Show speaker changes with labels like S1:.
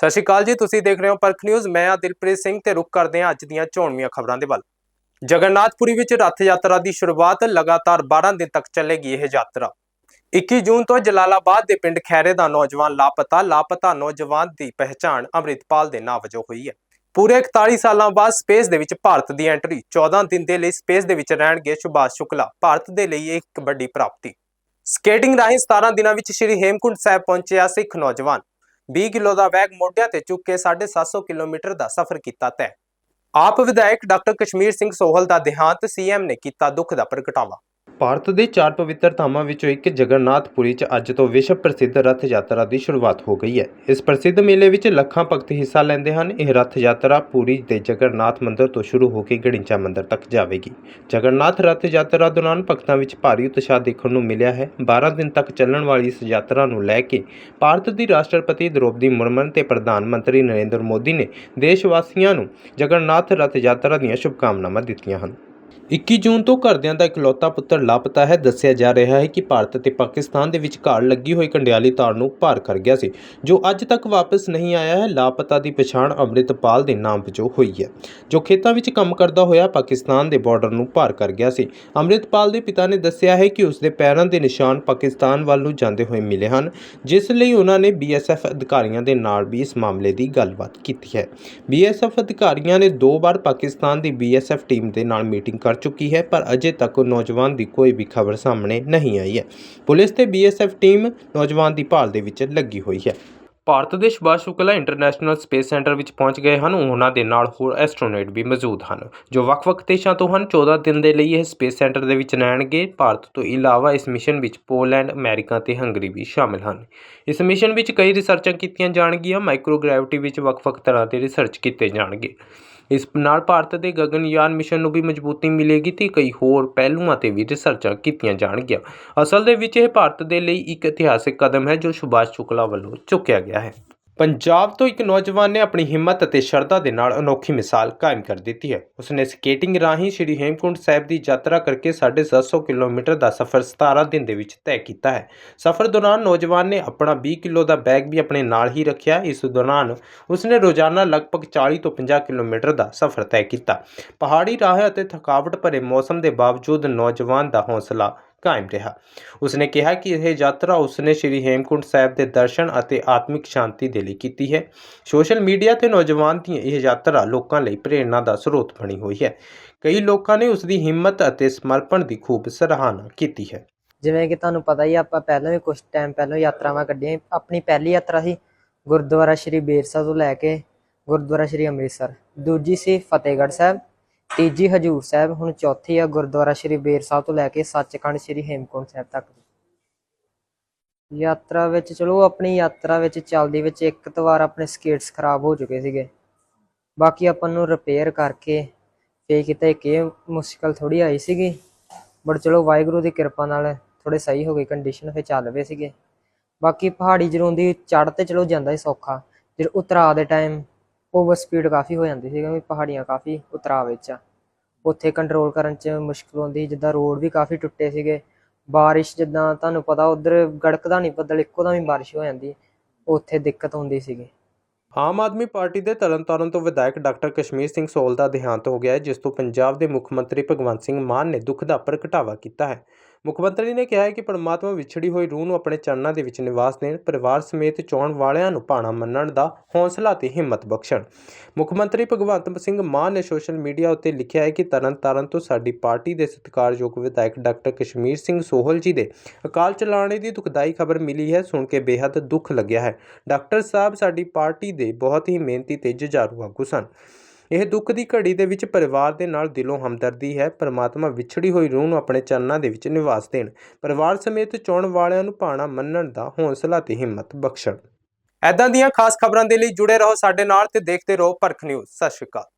S1: ਸਤਿ ਸ਼੍ਰੀ ਅਕਾਲ ਜੀ, ਤੁਸੀਂ ਦੇਖ ਰਹੇ ਹੋ ਪਰਖ ਨਿਊਜ਼। ਮੈਂ ਆ ਦਿਲਪ੍ਰੀਤ ਸਿੰਘ ਤੇ ਰੁਕ ਕਰਦੇ ਹਾਂ ਅੱਜ ਦੀਆਂ ਚੋਣਵੀਆਂ ਖਬਰਾਂ ਦੇ ਵੱਲ। ਜਗਨਨਾਥਪੁਰੀ ਵਿੱਚ ਰੱਥ ਯਾਤਰਾ ਦੀ ਸ਼ੁਰੂਆਤ ਲਗਾਤਾਰ 12 ਦਿਨ ਤੱਕ ਚੱਲੇਗੀ ਇਹ ਯਾਤਰਾ। 21 ਜੂਨ ਤੋਂ ਜਲਾਲਾਬਾਦ ਦੇ ਪਿੰਡ ਖੈਰੇ ਦਾ ਨੌਜਵਾਨ ਲਾਪਤਾ ਲਾਪਤਾ ਨੌਜਵਾਨ ਦੀ ਪਹਿਚਾਣ ਅੰਮ੍ਰਿਤਪਾਲ ਦੇ ਨਾਂ ਵਜੋਂ ਹੋਈ ਹੈ। ਪੂਰੇ 41 ਸਾਲਾਂ ਬਾਅਦ ਸਪੇਸ ਦੇ ਵਿੱਚ ਭਾਰਤ ਦੀ ਐਂਟਰੀ 14 ਦਿਨ ਦੇ ਲਈ ਸਪੇਸ ਦੇ ਵਿੱਚ ਰਹਿਣਗੇ ਸੁਭਾਸ਼ ਸ਼ੁਕਲਾ। ਭਾਰਤ ਦੇ ਲਈ ਇਹ ਇੱਕ ਵੱਡੀ ਪ੍ਰਾਪਤੀ। ਸਕੇਟਿੰਗ ਰਾਹੀਂ 17 ਦਿਨਾਂ ਵਿੱਚ ਸ਼੍ਰੀ ਹੇਮਕੁੰਟ ਸਾਹਿਬ ਪਹੁੰਚਿਆ ਸਿੱਖ ਨੌਜਵਾਨ। 20 ਕਿਲੋ ਦਾ ਬੈਗ ਮੋਢਿਆਂ ਤੇ ਚੁੱਕ ਕੇ 750 ਕਿਲੋਮੀਟਰ ਦਾ ਸਫ਼ਰ ਕੀਤਾ ਤੈਅ। ਆਪ ਵਿਧਾਇਕ ਡਾਕਟਰ ਕਸ਼ਮੀਰ ਸਿੰਘ ਸੋਹਲ ਦਾ ਦੇਹਾਂਤ ਸੀਐਮ ਨੇ ਕੀਤਾ ਦੁੱਖ ਦਾ ਪ੍ਰਗਟਾਵਾ। ਭਾਰਤ ਦੇ ਚਾਰ ਪਵਿੱਤਰ ਧਾਮਾਂ ਵਿੱਚੋਂ ਇੱਕ ਜਗਨਨਾਥਪੁਰੀ 'ਚ ਅੱਜ ਤੋਂ ਵਿਸ਼ਵ ਪ੍ਰਸਿੱਧ ਰੱਥ ਯਾਤਰਾ ਦੀ ਸ਼ੁਰੂਆਤ ਹੋ ਗਈ ਹੈ। ਇਸ ਪ੍ਰਸਿੱਧ ਮੇਲੇ ਵਿੱਚ ਲੱਖਾਂ ਭਗਤ ਹਿੱਸਾ ਲੈਂਦੇ ਹਨ। ਇਹ ਰੱਥ ਯਾਤਰਾ ਪੂਰੀ ਦੇ ਜਗਨਨਾਥ ਮੰਦਿਰ ਤੋਂ ਸ਼ੁਰੂ ਹੋ ਕੇ ਗੜਿੰਚਾ ਮੰਦਿਰ ਤੱਕ ਜਾਵੇਗੀ। ਜਗਨਨਾਥ ਰੱਥ ਯਾਤਰਾ ਦੌਰਾਨ ਭਗਤਾਂ ਵਿੱਚ ਭਾਰੀ ਉਤਸ਼ਾਹ ਦੇਖਣ ਨੂੰ ਮਿਲਿਆ ਹੈ। 12 ਦਿਨ ਤੱਕ ਚੱਲਣ ਵਾਲੀ ਇਸ ਯਾਤਰਾ ਨੂੰ ਲੈ ਕੇ ਭਾਰਤ ਦੀ ਰਾਸ਼ਟਰਪਤੀ ਦ੍ਰੋਪਦੀ ਮੁਰਮਨ ਤੇ ਪ੍ਰਧਾਨ ਮੰਤਰੀ ਨਰਿੰਦਰ ਮੋਦੀ ਨੇ ਦੇਸ਼ ਵਾਸੀਆਂ ਨੂੰ ਜਗਨਨਾਥ ਰੱਥ ਯਾਤਰਾ ਦੀਆਂ ਸ਼ੁਭਕਾਮਨਾਵਾਂ ਦਿੱਤੀਆਂ ਹਨ। 21 ਜੂਨ ਤੋਂ ਘਰਦਿਆਂ ਦਾ ਇਕਲੌਤਾ ਪੁੱਤਰ ਲਾਪਤਾ ਹੈ। ਦੱਸਿਆ ਜਾ ਰਿਹਾ ਹੈ ਕਿ ਭਾਰਤ ਅਤੇ ਪਾਕਿਸਤਾਨ ਦੇ ਵਿਚਕਾਰ ਲੱਗੀ ਹੋਈ ਕੰਡਿਆਲੀ ਤਾਰ ਨੂੰ ਪਾਰ ਕਰ ਗਿਆ ਸੀ, ਜੋ ਅੱਜ ਤੱਕ ਵਾਪਸ ਨਹੀਂ ਆਇਆ ਹੈ। ਲਾਪਤਾ ਦੀ ਪਛਾਣ ਅੰਮ੍ਰਿਤਪਾਲ ਦੇ ਨਾਮ ਵਜੋਂ ਹੋਈ ਹੈ, ਜੋ ਖੇਤਾਂ ਵਿੱਚ ਕੰਮ ਕਰਦਾ ਹੋਇਆ ਪਾਕਿਸਤਾਨ ਦੇ ਬਾਰਡਰ ਨੂੰ ਪਾਰ ਕਰ ਗਿਆ ਸੀ। ਅੰਮ੍ਰਿਤਪਾਲ ਦੇ ਪਿਤਾ ਨੇ ਦੱਸਿਆ ਹੈ ਕਿ ਉਸ ਦੇ ਪੈਰਾਂ ਦੇ ਨਿਸ਼ਾਨ ਪਾਕਿਸਤਾਨ ਵੱਲ ਨੂੰ ਜਾਂਦੇ ਹੋਏ ਮਿਲੇ ਹਨ, ਜਿਸ ਲਈ ਉਹਨਾਂ ਨੇ ਬੀਐਸਐਫ ਅਧਿਕਾਰੀਆਂ ਦੇ ਨਾਲ ਵੀ ਇਸ ਮਾਮਲੇ ਦੀ ਗੱਲਬਾਤ ਕੀਤੀ ਹੈ। ਬੀਐਸਐਫ ਅਧਿਕਾਰੀਆਂ ਨੇ ਦੋ ਵਾਰ ਪਾਕਿਸਤਾਨ ਦੀ ਬੀਐਸਐਫ ਟੀਮ ਦੇ ਨਾਲ ਮੀਟਿੰਗ ਕਰ ਚੁੱਕੀ ਹੈ, ਪਰ ਅਜੇ ਤੱਕ ਨੌਜਵਾਨ ਦੀ ਕੋਈ ਵੀ ਖਬਰ ਸਾਹਮਣੇ ਨਹੀਂ ਆਈ ਹੈ। ਪੁਲਿਸ ਤੇ ਬੀਐਸਐਫ ਟੀਮ ਨੌਜਵਾਨ ਦੀ ਭਾਲ ਦੇ ਵਿੱਚ ਲੱਗੀ ਹੋਈ ਹੈ। ਭਾਰਤ ਦੇ Subhash Shukla international space centre ਵਿੱਚ ਪਹੁੰਚ ਗਏ ਹਨ। ਉਹਨਾਂ ਦੇ ਨਾਲ ਹੋਰ ਐਸਟ੍ਰੋਨੌਟ ਵੀ ਮੌਜੂਦ ਹਨ, ਜੋ ਵੱਖ-ਵੱਖ ਦੇਸ਼ਾਂ ਤੋਂ ਹਨ। 14 ਦਿਨ ਦੇ ਲਈ ਇਹ ਸਪੇਸ ਸੈਂਟਰ ਦੇ ਵਿੱਚ ਰਹਿਣਗੇ। ਭਾਰਤ ਤੋਂ ਇਲਾਵਾ ਇਸ ਮਿਸ਼ਨ ਵਿੱਚ ਪੋਲੈਂਡ, ਅਮਰੀਕਾ ਤੇ ਹੰਗਰੀ ਵੀ ਸ਼ਾਮਿਲ ਹਨ। ਇਸ ਮਿਸ਼ਨ ਵਿੱਚ ਕਈ ਰਿਸਰਚਾਂ ਕੀਤੀਆਂ ਜਾਣਗੀਆਂ। ਮਾਈਕਰੋਗ੍ਰੈਵਿਟੀ ਵਿੱਚ ਵੱਖ-ਵੱਖ ਤਰ੍ਹਾਂ ਦੇ ਰਿਸਰਚ ਕੀਤੇ ਜਾਣਗੇ। ਇਸ ਨਾਲ ਭਾਰਤ ਦੇ ਗਗਨਯਾਨ ਮਿਸ਼ਨ ਨੂੰ ਵੀ ਮਜ਼ਬੂਤੀ ਮਿਲੇਗੀ ਤੇ ਕਈ ਹੋਰ ਪਹਿਲੂਆਂ ਤੇ ਵੀ ਰਿਸਰਚਾਂ ਕੀਤੀਆਂ ਜਾਣਗੀਆਂ। ਅਸਲ ਦੇ ਵਿੱਚ ਇਹ ਭਾਰਤ ਦੇ ਲਈ ਇੱਕ ਇਤਿਹਾਸਿਕ ਕਦਮ ਹੈ ਜੋ ਸੁਭਾਸ਼ ਸ਼ੁਕਲਾ ਵੱਲੋਂ ਚੁੱਕਿਆ ਗਿਆ ਹੈ। ਪੰਜਾਬ ਤੋਂ ਇੱਕ ਨੌਜਵਾਨ ਨੇ ਆਪਣੀ ਹਿੰਮਤ ਅਤੇ ਸ਼ਰਧਾ ਦੇ ਨਾਲ ਅਨੋਖੀ ਮਿਸਾਲ ਕਾਇਮ ਕਰ ਦਿੱਤੀ ਹੈ। ਉਸਨੇ ਸਕੇਟਿੰਗ ਰਾਹੀਂ ਸ਼੍ਰੀ ਹੇਮਕੁੰਟ ਸਾਹਿਬ ਦੀ ਯਾਤਰਾ ਕਰਕੇ 750 ਕਿਲੋਮੀਟਰ ਦਾ ਸਫ਼ਰ 17 ਦਿਨ ਦੇ ਵਿੱਚ ਤੈਅ ਕੀਤਾ ਹੈ। ਸਫ਼ਰ ਦੌਰਾਨ ਨੌਜਵਾਨ ਨੇ ਆਪਣਾ 20 ਕਿਲੋ ਦਾ ਬੈਗ ਵੀ ਆਪਣੇ ਨਾਲ ਹੀ ਰੱਖਿਆ। ਇਸ ਦੌਰਾਨ ਉਸਨੇ ਰੋਜ਼ਾਨਾ ਲਗਭਗ 40 ਤੋਂ 50 ਕਿਲੋਮੀਟਰ ਦਾ ਸਫ਼ਰ ਤੈਅ ਕੀਤਾ। ਪਹਾੜੀ ਰਾਹ ਅਤੇ ਥਕਾਵਟ ਭਰੇ ਮੌਸਮ ਦੇ ਬਾਵਜੂਦ ਨੌਜਵਾਨ ਦਾ ਹੌਸਲਾ ਕਾਇਮ ਰਿਹਾ। ਉਸਨੇ ਕਿਹਾ ਕਿ ਇਹ ਯਾਤਰਾ ਉਸਨੇ ਸ਼੍ਰੀ ਹੇਮਕੁੰਟ ਸਾਹਿਬ ਦੇ ਦਰਸ਼ਨ ਅਤੇ ਆਤਮਿਕ ਸ਼ਾਂਤੀ ਦੇ ਲਈ ਕੀਤੀ ਹੈ। ਸੋਸ਼ਲ ਮੀਡੀਆ ਤੇ ਨੌਜਵਾਨ ਦੀ ਇਹ ਯਾਤਰਾ ਲੋਕਾਂ ਲਈ ਪ੍ਰੇਰਣਾ ਦਾ ਸਰੋਤ ਬਣੀ ਹੋਈ ਹੈ। ਕਈ ਲੋਕਾਂ ਨੇ ਉਸ ਦੀ ਹਿੰਮਤ ਅਤੇ ਸਮਰਪਣ ਦੀ ਖੂਬ ਸਰਾਹਨਾ ਕੀਤੀ ਹੈ।
S2: ਜਿਵੇਂ ਕਿ ਤੁਹਾਨੂੰ ਪਤਾ ਹੀ ਆਪਾਂ ਪਹਿਲਾਂ ਵੀ ਕੁਝ ਟਾਈਮ ਪਹਿਲਾਂ ਯਾਤਰਾਵਾਂ ਕੱਢੀਆਂ ਆਪਣੀ ਪਹਿਲੀ ਯਾਤਰਾ ਸੀ ਗੁਰਦੁਆਰਾ ਸ਼੍ਰੀ ਬੇਰ ਸਾਹਿਬ ਤੋਂ ਲੈ ਕੇ ਗੁਰਦੁਆਰਾ ਸ਼੍ਰੀ ਅੰਮ੍ਰਿਤਸਰ। ਦੂਜੀ ਸੀ ਫਤਿਹਗੜ੍ਹ ਸਾਹਿਬ। ਤੀਜੀ ਹਜੂਰ ਸਾਹਿਬ, ਹੁਣ ਚੌਥੀ ਆ ਗੁਰਦੁਆਰਾ ਸ਼੍ਰੀ ਬੇਰ ਸਾਹਿਬ ਤੋਂ ਲੈ ਕੇ ਸੱਚਖੰਡ ਸ਼੍ਰੀ ਹੇਮਕੁੰਟ ਸਾਹਿਬ ਤੱਕ। ਯਾਤਰਾ ਵਿੱਚ, ਚਲੋ ਆਪਣੀ ਯਾਤਰਾ ਵਿੱਚ ਚੱਲਦੀ ਵਿੱਚ ਇੱਕ ਦੋ ਵਾਰ ਆਪਣੇ ਸਕੇਟਸ ਖਰਾਬ ਹੋ ਚੁੱਕੇ ਸੀਗੇ। ਬਾਕੀ ਆਪਾਂ ਨੂੰ ਰਿਪੇਅਰ ਕਰਕੇ ਫੇ ਕਿਤੇ ਇੱਕ ਇਹ ਮੁਸ਼ਕਲ ਥੋੜੀ ਆਈ ਸੀਗੀ ਬਟ ਚਲੋ ਵਾਹਿਗੁਰੂ ਦੀ ਕਿਰਪਾ ਨਾਲ ਥੋੜੇ ਸਹੀ ਹੋ ਗਈ ਕੰਡੀਸ਼ਨ ਫੇ ਚੱਲ ਪਏ ਸੀਗੇ। ਬਾਕੀ ਪਹਾੜੀ ਜਦੋਂ ਦੀ ਚੜ੍ਹ ਤੇ ਚਲੋ ਜਾਂਦਾ ਹੀ ਸੌਖਾ ਜਦੋਂ ਉਤਰਾ ਦੇ ਟਾਈਮ ਓਵਰ ਸਪੀਡ ਕਾਫੀ ਹੋ ਜਾਂਦੀ ਸੀ ਕਿਉਂਕਿ ਪਹਾੜੀਆਂ ਕਾਫੀ ਉਤਰਾ ਵਿੱਚ ਆ। ਉੱਥੇ ਕੰਟਰੋਲ ਕਰਨ 'ਚ ਮੁਸ਼ਕਲ ਹੁੰਦੀ, ਜਿੱਦਾਂ ਰੋਡ ਵੀ ਕਾਫੀ ਟੁੱਟੇ ਸੀਗੇ। ਬਾਰਿਸ਼ ਜਿੱਦਾਂ ਤੁਹਾਨੂੰ ਪਤਾ, ਉਧਰ ਗੜਕਦਾ ਨਹੀਂ ਬੱਦਲ ਇੱਕੋ ਦਮ ਹੀ ਬਾਰਿਸ਼ ਹੋ ਜਾਂਦੀ, ਉੱਥੇ ਦਿੱਕਤ ਹੁੰਦੀ ਸੀਗੀ।
S1: ਆਮ ਆਦਮੀ ਪਾਰਟੀ ਦੇ ਤਰਨਤਾਰਨ ਤੋਂ ਵਿਧਾਇਕ ਡਾਕਟਰ ਕਸ਼ਮੀਰ ਸਿੰਘ ਸੋਲ ਦਾ ਦੇਹਾਂਤ ਹੋ ਗਿਆ ਹੈ, ਜਿਸ ਤੋਂ ਪੰਜਾਬ ਦੇ ਮੁੱਖ ਮੰਤਰੀ ਭਗਵੰਤ ਸਿੰਘ ਮਾਨ ਨੇ ਦੁੱਖ ਦਾ ਪ੍ਰਗਟਾਵਾ ਕੀਤਾ ਹੈ। ਮੁੱਖ ਮੰਤਰੀ ਨੇ ਕਿਹਾ ਹੈ ਕਿ ਪਰਮਾਤਮਾ ਵਿਛੜੀ ਹੋਈ ਰੂਹ ਨੂੰ ਆਪਣੇ ਚਰਨਾਂ ਦੇ ਵਿੱਚ ਨਿਵਾਸ ਦੇਣ, ਪਰਿਵਾਰ ਸਮੇਤ ਚੋਣ ਵਾਲਿਆਂ ਨੂੰ ਭਾਣਾ ਮੰਨਣ ਦਾ ਹੌਸਲਾ ਤੇ ਹਿੰਮਤ ਬਖਸ਼ਣ। ਮੁੱਖ ਮੰਤਰੀ ਭਗਵੰਤ ਸਿੰਘ ਮਾਨ ਨੇ ਸੋਸ਼ਲ ਮੀਡੀਆ ਉੱਤੇ ਲਿਖਿਆ ਹੈ ਕਿ ਤਰਨਤਾਰਨ ਤੋਂ ਸਾਡੀ ਪਾਰਟੀ ਦੇ ਸਤਿਕਾਰਯੋਗ ਵਿਧਾਇਕ ਡਾਕਟਰ ਕਸ਼ਮੀਰ ਸਿੰਘ ਸੋਹਲ ਜੀ ਦੇ ਅਕਾਲ ਚਲਾਣੇ ਦੀ ਦੁਖਦਾਈ ਖਬਰ ਮਿਲੀ ਹੈ, ਸੁਣ ਕੇ ਬੇहद ਦੁੱਖ ਲੱਗਿਆ ਹੈ। ਡਾਕਟਰ ਸਾਹਿਬ, ਸਾਡੀ ਪਾਰਟੀ ਦੇ ਬਹੁਤ ਹੀ ਮਿਹਨਤੀ ਤੇ ਜੁਝਾਰੂ ਆਗੂ ਸਨ। ਇਹ ਦੁੱਖ ਦੀ ਘੜੀ ਦੇ ਵਿੱਚ ਪਰਿਵਾਰ ਦੇ ਨਾਲ ਦਿਲੋਂ ਹਮਦਰਦੀ ਹੈ। ਪਰਮਾਤਮਾ ਵਿਛੜੀ ਹੋਈ ਰੂਹ ਨੂੰ ਆਪਣੇ ਚਰਨਾਂ ਦੇ ਵਿੱਚ ਨਿਵਾਸ ਦੇਣ। ਪਰਿਵਾਰ ਸਮੇਤ ਚੋਣ ਵਾਲਿਆਂ ਨੂੰ ਭਾਣਾ ਮੰਨਣ ਦਾ ਹੌਸਲਾ ਤੇ ਹਿੰਮਤ ਬਖਸ਼ਣ। ਐਦਾਂ ਦੀਆਂ ਖਾਸ ਖਬਰਾਂ ਦੇ ਲਈ ਜੁੜੇ ਰਹੋ ਸਾਡੇ ਨਾਲ ਤੇ ਦੇਖਦੇ ਰਹੋ ਪਰਖ ਨਿਊਜ਼। ਸਤਿ ਸ਼੍ਰੀ ਅਕਾਲ।